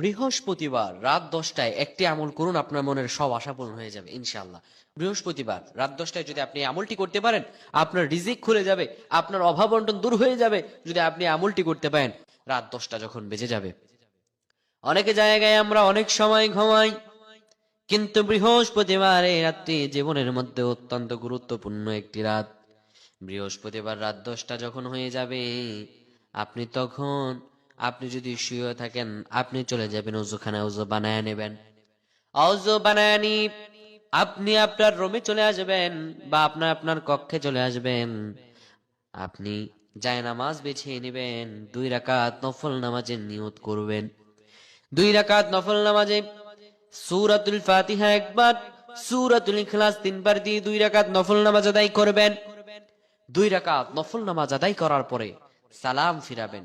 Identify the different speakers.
Speaker 1: বৃহস্পতিবার রাত দশটায় একটি আমল করুন, আপনার মনের সব আশা পূরণ হয়ে যাবে ইনশাল্লাহ বৃহস্পতিবার রাত দশটায় যদি আপনি আমলটি করতে পারেন, আপনার রিজিক খুলে যাবে, আপনার অভাব বন্টন দূর হয়ে যাবে যদি আপনি আমলটি করতে পারেন, রাত দশটা যখন বেজে যাবে। অনেকে জায়গায় আমরা অনেক সময় ঘুমাই, কিন্তু বৃহস্পতিবার এই রাত্রি জীবনের মধ্যে অত্যন্ত গুরুত্বপূর্ণ একটি রাত। বৃহস্পতিবার রাত দশটা যখন হয়ে যাবে, আপনি তখন আপনি যদি শুয়ে থাকেন, আপনি চলে যাবেন উজুখানা উজু বানায় নেবেন। অজু বানায় নি, আপনি আপনার রুমে চলে আসবেন বা আপনার আপনার কক্ষে চলে আসবেন। আপনি যায় নামাজ বেছিয়ে নেবেন, দুই রাকাত নফল নামাজের নিয়ত করবেন। দুই রাকাত নফল নামাজে সূরাতুল ফাতিহা একবার, সূরাতুল ইখলাস তিনবার দিয়ে দুই রাকাত নফল নামাজ আদায় করবেন। দুই রাকাত নফল নামাজ আদায় করার পরে সালাম ফিরাবেন।